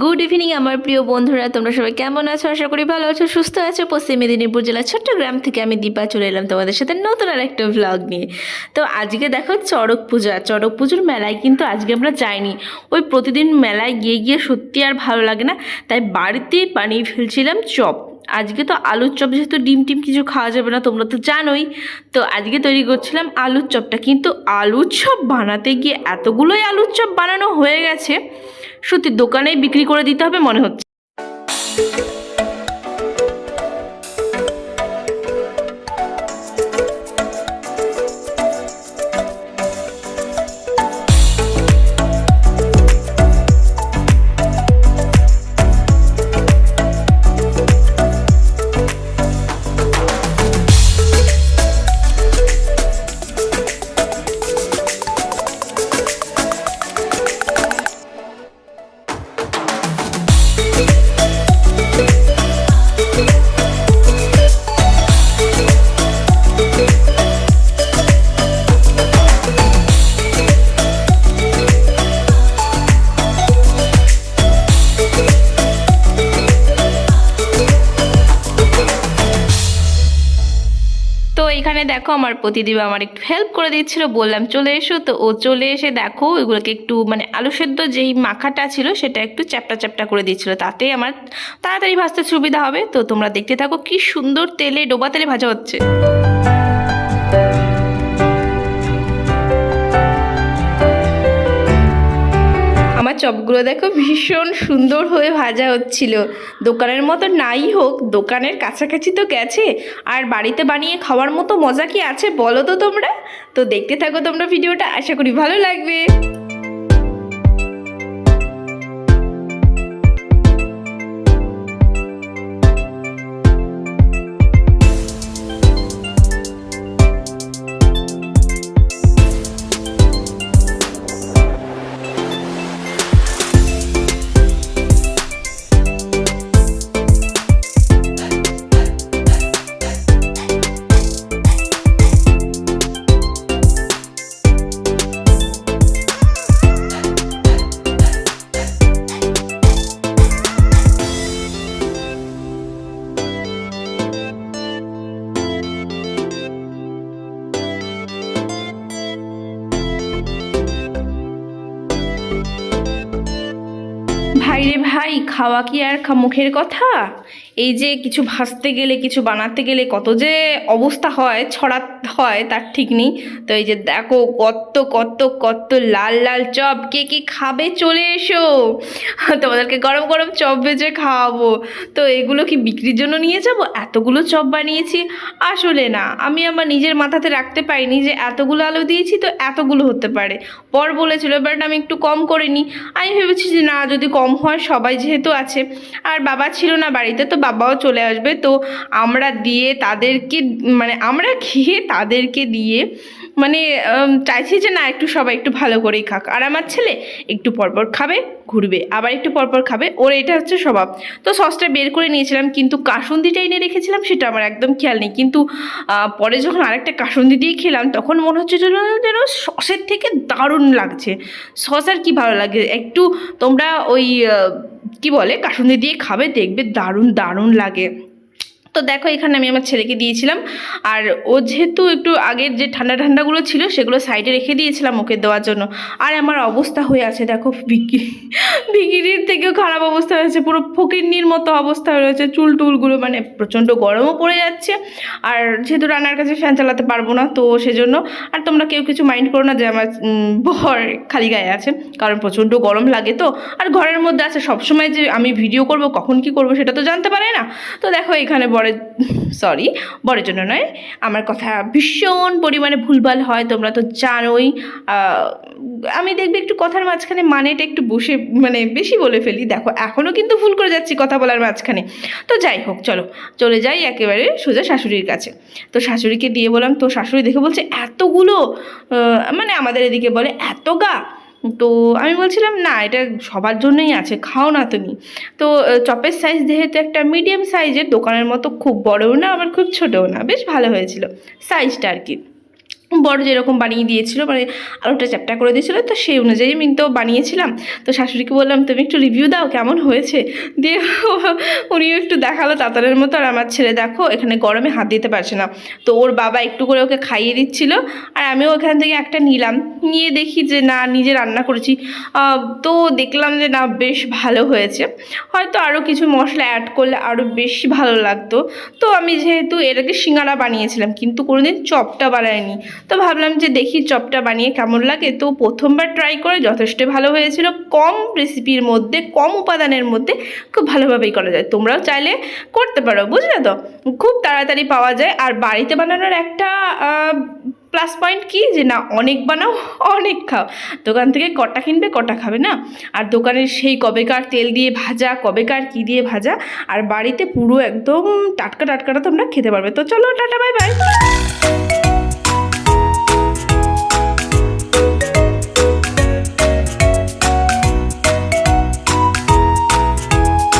Good evening আমার প্রিয় বন্ধুরা। তোমরা সবাই কেমন আছো? আশা করি ভালো আছো, সুস্থ আছো। পশ্চিম মেদিনীপুর জেলার ছোট্ট গ্রাম থেকে আমি দীপা চলে এলাম তোমাদের সাথে নতুন আর একটা ভ্লগ নিয়ে। তো আজকে দেখো চড়ক পূজা। চড়ক পুজোর মেলায় কিন্তু আজকে আমরা যাইনি। ওই প্রতিদিন মেলায় গিয়ে গিয়ে সত্যি আর ভালো লাগে না। তাই বাড়িতেই বানিয়ে ফেলছিলাম চপ। আজকে তো আলুর চপ যেহেতু ডিম টিম কিছু খাওয়া যাবে না, তোমরা তো জানোই। তো আজকে তৈরি করছিলাম আলুর চপটা। কিন্তু আলুর চপ বানাতে গিয়ে এতগুলোই আলুর চপ বানানো হয়ে গেছে। সত্যি দোকানেই বিক্রি করে দিতে হবে মনে হচ্ছে। এখানে দেখো আমার প্রতিদিন আমার একটু হেল্প করে দিচ্ছিল, বললাম, চলে এসো তো। ও চলে এসে দেখো ওইগুলোকে একটু মানে আলু সেদ্ধ যেই মাখাটা ছিল, সেটা একটু চ্যাপটা চ্যাপটা করে দিচ্ছিল। তাতে আমার তাড়াতাড়ি ভাজতে সুবিধা হবে। তো তোমরা দেখতে থাকো কি সুন্দর তেলে, ডোবা তেলে ভাজা হচ্ছে। চপগুলো দেখো ভীষণ সুন্দর হয়ে ভাজা হচ্ছিল। দোকানের মতো নাই হোক, দোকানের কাছাকাছি তো গেছে। আর বাড়িতে বানিয়ে খাওয়ার মতো মজা কি আছে বলো তো তোমরা? তো দেখতে থাকো তোমরা ভিডিওটা, আশা করি ভালো লাগবে। ভাই রে ভাই খাওয়া কি আর মুখের কথা? এই যে কিছু ভাজতে গেলে, কিছু বানাতে গেলে কত যে অবস্থা হয় ছড়া হয়, তার ঠিক নেই। তো এই যে দেখো কত কত কত লাল লাল চপ। কে, কি খাবে? চলে এসো। তোমাদেরকে গরম গরম চপ ভেজে খাওয়াবো। তো এগুলো কি বিক্রির জন্য নিয়ে যাব? এতগুলো চপ বানিয়েছি? আসলে না। আমি আমার নিজের মাথাতে রাখতে পারিনি যে এতগুলো আলু দিয়েছি তো এতগুলো হতে পারে। পর বলেছিল, বাট আমি একটু কম করে নিই আমি ভেবেছি যে না, যদি কম হয়, সবাই যেহেতু আছে। আর বাবা ছিল না বাড়িতে, তো বাবাও চলে আসবে। তো আমরা দিয়ে তাদেরকে মানে আমরা খেয়ে তাদেরকে দিয়ে মানে চাইছি যে না, একটু সবাই একটু ভালো করেই খাক। আর আমার ছেলে একটু পরপর খাবে, ঘুরবে, আবার একটু পরপর খাবে। ওর এটা হচ্ছে স্বভাব। তো সসটা বের করে নিয়েছিলাম, কিন্তু কাসুন্দিটা এনে রেখেছিলাম, সেটা আমার একদম খেয়াল নেই। কিন্তু পরে যখন আরেকটা কাসুন্দি দিয়ে খেলাম, তখন মনে হচ্ছে যেন সসের থেকে দারুণ লাগছে। সস আর কি ভালো লাগে? একটু তোমরা ওই কি বলে? কাসুন্দি দিয়ে খাবে, দেখবে দারুণ দারুণ লাগে। তো দেখো এখানে আমি আমার ছেলেকে দিয়েছিলাম। আর ও যেহেতু একটু আগের যে ঠান্ডা ঠান্ডাগুলো ছিল, সেগুলো সাইডে রেখে দিয়েছিলাম ওকে দেওয়ার জন্য। আর আমার অবস্থা হয়ে আছে, দেখো, বিক্রি বিক্রির থেকেও খারাপ অবস্থা হয়েছে, পুরো ফকিরনির মতো অবস্থা রয়েছে, চুল টুলগুলো মানে প্রচণ্ড গরমও পড়ে যাচ্ছে। আর যেহেতু রান্নার কাছে ফ্যান চালাতে পারব না, তো সেজন্য আর তোমরা কেউ কিছু মাইন্ড করো না যে আমার বর খালি গায়ে আছে, কারণ প্রচণ্ড গরম লাগে তো। আর ঘরের মধ্যে আছে, সবসময় যে আমি ভিডিও করব, কখন কি করব সেটা তো জানতে পারে না। তো দেখো এখানে বরের সরি বরের জন্য নয়, আমার কথা ভীষণ পরিমাণে ভুলভাল হয়, তোমরা তো জানোই। আমি দেখবে একটু কথার মাঝখানে মানেটা একটু বসে মানে বেশি বলে ফেলি। দেখো এখনও কিন্তু ভুল করে যাচ্ছি কথা বলার মাঝখানে। তো যাই হোক, চলো, চলে যাই একেবারে সোজা শাশুড়ির কাছে। তো শাশুড়িকে দিয়ে বললাম তো শাশুড়ি দেখে বলছে এতগুলো মানে আমাদের এদিকে বলে এত গা? তো আমি বলছিলাম, না, এটা সবার জন্যই আছে, খাও না তুমি। তো চপের সাইজ যেহেতু একটা মিডিয়াম সাইজের দোকানের মতো খুব বড়ও না, আবার খুব ছোটও না, বেশ ভালো হয়েছিল। সাইজটা আর কি। বড় যেরকম বানিয়ে দিয়েছিল মানে আলুটা চ্যাপটা করে দিয়েছিলো, তো সেই অনুযায়ী আমি তো বানিয়েছিলাম। তো শাশুড়িকে বললাম, তুমি একটু রিভিউ দাও, কেমন হয়েছে? দিয়ে উনিও একটু দেখাল তাতারের মতো, আর আমার ছেলে দেখো, এখানে গরমে হাত দিতে পারছে না। তো ওর বাবা একটু করে ওকে খাইয়ে দিচ্ছিল, আর আমিও ওখান থেকে একটা নিলাম। নিয়ে দেখি যে, না, নিজে রান্না করেছি। তো দেখলাম যে, না, বেশ ভালো হয়েছে। হয়তো আরও কিছু মশলা অ্যাড করলে আরও বেশি ভালো লাগতো। তো আমি যেহেতু আগে সিঙ্গারা বানিয়েছিলাম, কিন্তু কোনোদিন চপটা বানাইনি। তো ভাবলাম যে দেখি চপটা বানিয়ে কেমন লাগে। তো প্রথমবার ট্রাই করে যথেষ্ট ভালো হয়েছিল। কম রেসিপির মধ্যে, কম উপাদানের মধ্যে খুব ভালোভাবেই করা যায়। তোমরাও চাইলে করতে পারো, বুঝলে তো? খুব তাড়াতাড়ি পাওয়া যায়। আর বাড়িতে বানানোর একটা প্লাস পয়েন্ট কি? যে না, অনেক বানাও, অনেক খাও। দোকান থেকে কটা কিনবে, কটা খাবে না? আর দোকানের সেই কবেকার তেল দিয়ে ভাজা, কবেকার কী দিয়ে ভাজা? আর বাড়িতে পুরো একদম টাটকা টাটকাটা তোমরা খেতে পারবে। তো চলো, টাটা বাই বাই